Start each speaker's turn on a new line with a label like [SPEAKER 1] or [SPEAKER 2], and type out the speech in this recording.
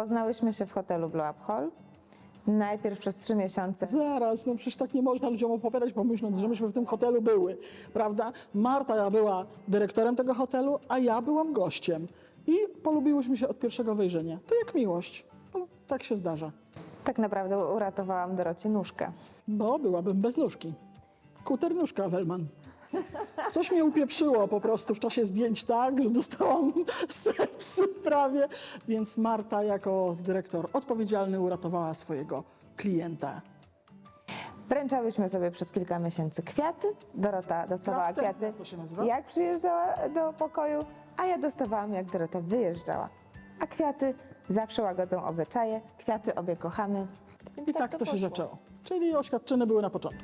[SPEAKER 1] Poznałyśmy się w hotelu Blow Up Hall. Najpierw przez trzy miesiące.
[SPEAKER 2] Zaraz, no przecież tak nie można ludziom opowiadać, pomyśląc, że myśmy w tym hotelu były, prawda? Marta była dyrektorem tego hotelu, a ja byłam gościem. I polubiłyśmy się od pierwszego wejrzenia. To jak miłość. No, tak się zdarza.
[SPEAKER 1] Tak naprawdę uratowałam Dorocie nóżkę.
[SPEAKER 2] Bo byłabym bez nóżki. Kuter nóżka, Welman. Coś mnie upieprzyło po prostu w czasie zdjęć tak, że dostałam sepsy prawie, więc Marta jako dyrektor odpowiedzialny uratowała swojego klienta.
[SPEAKER 1] Wręczałyśmy sobie przez kilka miesięcy kwiaty. Dorota dostawała
[SPEAKER 2] Następna
[SPEAKER 1] kwiaty,
[SPEAKER 2] to się nazywa?
[SPEAKER 1] jak przyjeżdżała do pokoju, a ja dostawałam, jak Dorota wyjeżdżała. A kwiaty zawsze łagodzą obyczaje, kwiaty obie kochamy. Więc
[SPEAKER 2] I tak to się
[SPEAKER 1] poszło.
[SPEAKER 2] zaczęło. Czyli oświadczyny były na początku.